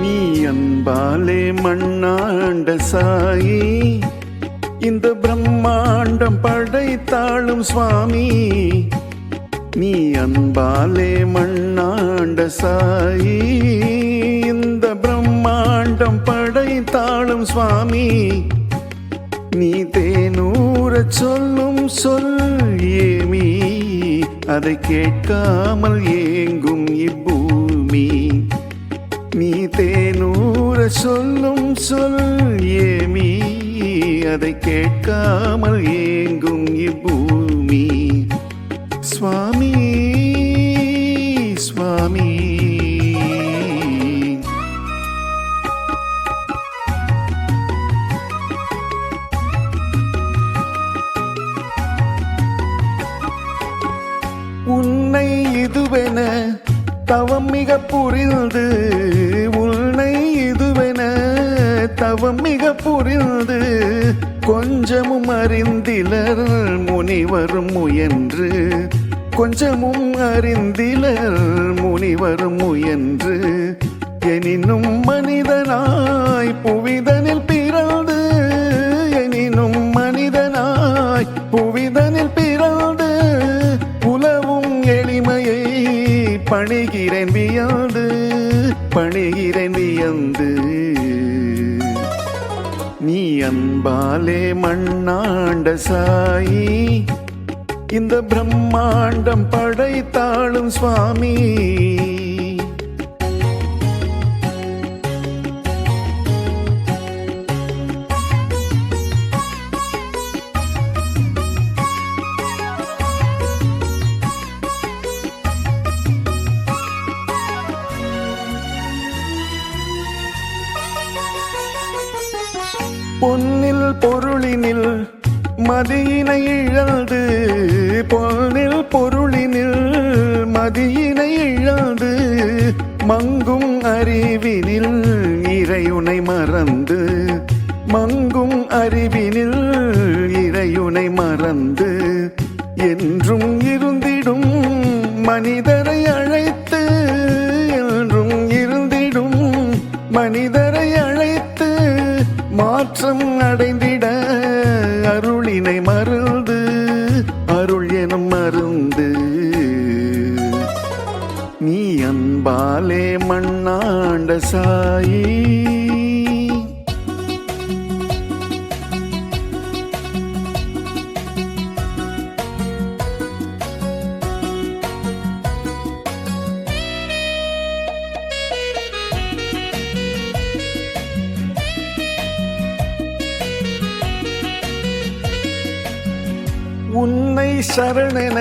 நீ அன்பாலே மண்ணாண்ட சாயி இந்த பிரம்மாண்டம் படைத்தாளும் சுவாமி. நீ அன்பாலே மண்ணாண்ட சாயி இந்த பிரம்மாண்டம் படைத்தாளும் சுவாமி. நீ தேனூர சொல்லும் சொல் ஏமி அதை கேட்காமல் ஏங்க தேனூர சொல்லும் சொல் ஏமி அதை கேட்காமல் ஏங்கும் இப்பூமி. சுவாமி சுவாமி. உன்னை இதுவென தவம் மிக புரிந்து உன்னை இதுவென தவம் மிக புரிந்து கொஞ்சமும் அறிந்திலர் முனிவரும் முயன்று. கொஞ்சமும் அறிந்திலர் முனிவரும் முயன்று. எனினும் மனிதனாய் புவிதனில் பிறந்து எனினும் மனிதனாய் புவிதனில் பிறந்து புலவும் எளிமையை பணிகிறேன் வியாது பணிகிறேன் வியந்து. நீ அன்பாலே மண்ணாண்ட சாயி இந்த பிரம்மாண்டம் படைத்தாளும் சுவாமி. பொன்னில் பொருளினில் மதியினை இழந்து பொன்னில் பொருளினில் மதியினை இழந்து மங்கும் அறிவினில் இறையுனை மறந்து மங்கும் அறிவினில் இறையுனை மறந்து என்றும் இருந்திடும் மனிதரை அழைத்து என்றும் இருந்திடும் மனிதரை மண்ணாண்ட சாயி. உன்னை சரணென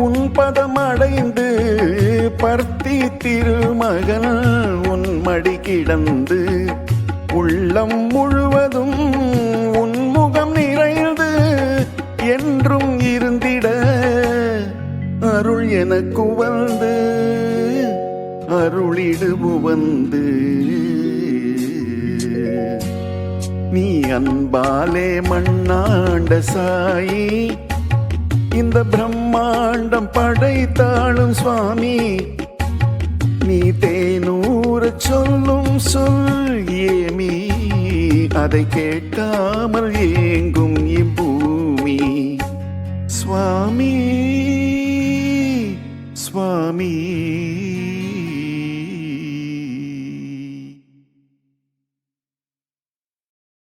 உன் பதம் அடைந்து பர்த்தி திருமகன் உன் மடி கிடந்து உள்ளம் முழுவதும் உன் முகம் நிறைந்து என்றும் இருந்திட அருள் எனக்கு வந்து அருளிடுவு வந்து நீ அன்பாலே மண்ணாண்ட சாயி இந்த பிரம்மாண்டம் படைத்தாளும் சுவாமி. நீ தேனூர சொல்லும் சொல் ஏமி. அதை கேட்காமல் ஏங்கும் இப்பூமி. சுவாமி சுவாமி.